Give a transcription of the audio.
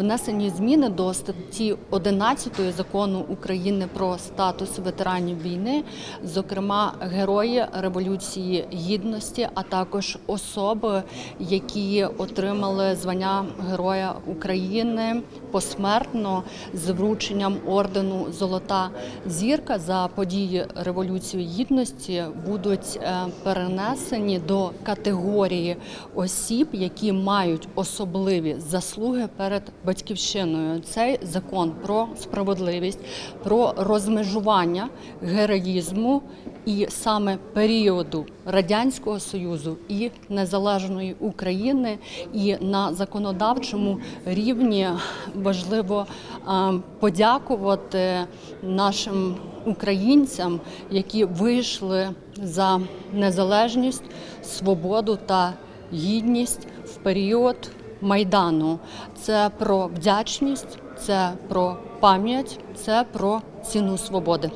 внесені зміни до статті 11 закону України про статус ветеранів війни, зокрема герої Революції Гідності, а також особи, які отримали звання Героя України посмертно з врученням ордену Золота зірка за події Революції Гідності будуть е, перенесені до категорії осіб, які мають особливі заслуги перед батьківщиною. Цей закон про справедливість, про розмежування героїзму і саме періоду радянського союзу і незалежної України, і на законодавчому рівні важливо подякувати нашим українцям, які вийшли за незалежність, свободу та гідність в період майдану. Це про вдячність, це про пам'ять, це про ціну свободи.